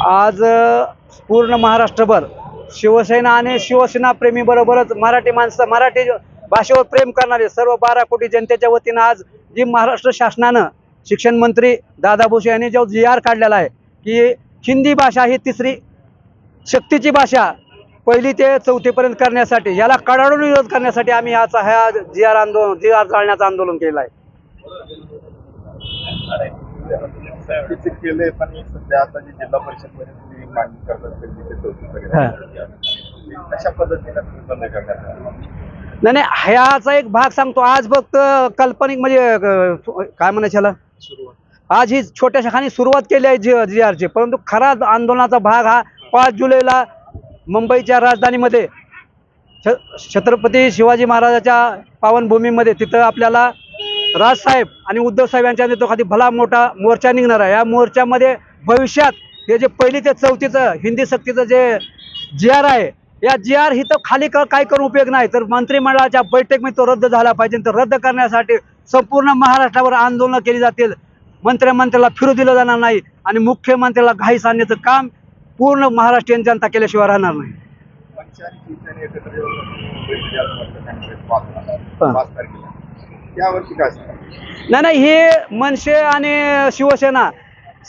आज पूर्ण महाराष्ट्रभर शिवसेना आणि शिवसेना बरोबरच मराठी माणसं मराठी भाषेवर प्रेम करणारे सर्व बारा कोटी जनतेच्या वतीनं आज जी महाराष्ट्र शासनानं शिक्षण मंत्री दादा भुसे यांनी जो जी आर काढलेला आहे की हिंदी भाषा ही तिसरी शक्तीची भाषा पहिली ते चौथीपर्यंत करण्यासाठी याला कडाडून विरोध करण्यासाठी आम्ही याचा हा जी आर आंदोलन जी आर जाळण्याचं आंदोलन केलं आहे. सक्तीचे केले पण सध्या आता जी जिल्हा परिषदमध्ये तुम्ही मागणी करतात पहिली ते चौथीपर्यंत. अशा पद्धतीने तुम्ही बंद करण्यात आला. नाही नाही ह्याचा एक भाग सांगतो. आज फक्त काल्पनिक म्हणजे काय म्हणायचं याला आज ही छोट्याशा खाणी सुरुवात केली आहे जी जी आरची. परंतु खरा आंदोलनाचा भाग हा पाच जुलैला मुंबईच्या राजधानीमध्ये छ छत्रपती शिवाजी महाराजाच्या पावनभूमीमध्ये तिथं आपल्याला राजसाहेब आणि उद्धव साहेब यांच्या नेतृत्वाखाली भला मोठा मोर्चा निघणार आहे. या मोर्चामध्ये भविष्यात हे जे पहिली ते चौथीचं हिंदी सक्तीचं जे जी आर आहे या जी आर ही तर खाली का काय करून उपयोग नाही? तर मंत्रिमंडळाच्या बैठकीमध्ये तो रद्द झाला पाहिजे तर रद्द करण्यासाठी संपूर्ण महाराष्ट्रावर आंदोलनं केली जातील. मंत्रिमंत्र्याला फिरू दिलं जाणार नाही आणि मुख्यमंत्र्याला घाईस आणण्याचं काम पूर्ण महाराष्ट्रीयन जनता केल्याशिवाय राहणार नाही. मनसे काय नाही नाही हे मनसे आणि शिवसेना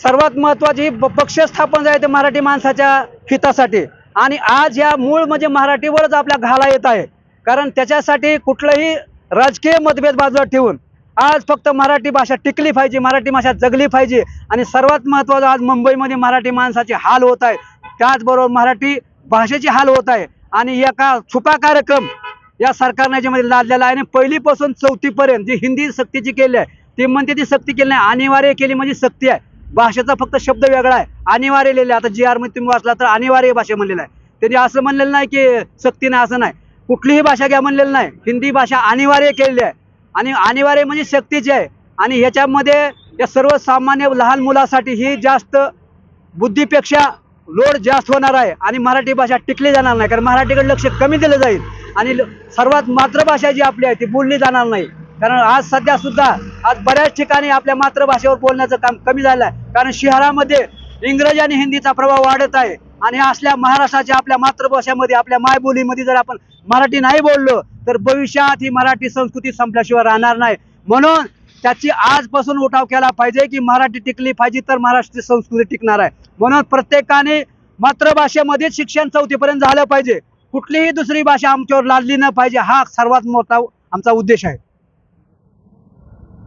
सर्वात महत्वाची पक्ष स्थापन झाले ते मराठी माणसाच्या हितासाठी. आणि आज या मूळ म्हणजे मराठीवरच आपल्या घाला येत आहे. कारण त्याच्यासाठी कुठलंही राजकीय मतभेद बाजूला ठेवून आज फक्त मराठी भाषा टिकली पाहिजे मराठी भाषा जगली पाहिजे. आणि सर्वात महत्त्वाचं आज मुंबईमध्ये मराठी माणसाचे हाल होत आहे. त्याचबरोबर मराठी भाषेचे हाल होत आहे. आणि एका छुपा कार्यक्रम या सरकारने याच्यामध्ये लादलेला आहे. आणि पहिलीपासून चौथीपर्यंत जी हिंदी सक्तीची केली आहे ती म्हणते ती सक्ती केली नाही. अनिवार्य केली म्हणजे सक्ती आहे. भाषेचा फक्त शब्द वेगळा आहे. अनिवार्य लिहिले आता जी आरमध्ये तुम्ही वाचला तर अनिवार्य भाषा म्हणलेलं आहे. त्यांनी असं म्हणलेलं नाही की सक्ती नाही असं नाही. कुठलीही भाषा घ्या म्हणलेलं नाही. हिंदी भाषा अनिवार्य केलेली आहे. आणि अनिवार्य म्हणजे शक्तीची आहे. आणि ह्याच्यामध्ये या सर्वसामान्य लहान मुलासाठी ही जास्त बुद्धीपेक्षा लोड जास्त होणार आहे. आणि मराठी भाषा टिकली जाणार नाही. कारण मराठीकडे लक्ष कमी दिलं जाईल. आणि सर्वात मातृभाषा जी आपली आहे ती बोलली जाणार नाही. कारण आज सध्या सुद्धा आज बऱ्याच ठिकाणी आपल्या मातृभाषेवर बोलण्याचं काम कमी झालं आहे कारण शहरामध्ये इंग्रजी आणि हिंदीचा प्रभाव वाढत आहे. आणि असल्या महाराष्ट्राच्या आपल्या मातृभाषेमध्ये आपल्या मायबोलीमध्ये जर आपण मराठी नाही बोललो तर भविष्यात ही मराठी संस्कृती संपल्याशिवाय राहणार नाही. म्हणून त्याची आजपासून उठाव केला पाहिजे की मराठी टिकली पाहिजे तर महाराष्ट्राची संस्कृती टिकणार आहे. म्हणून प्रत्येकाने मातृभाषेमध्येच शिक्षण चौथीपर्यंत झालं पाहिजे. कुठलीही दुसरी भाषा आमच्यावर लादली न पाहिजे हा सर्वात मोठा आमचा उद्देश आहे.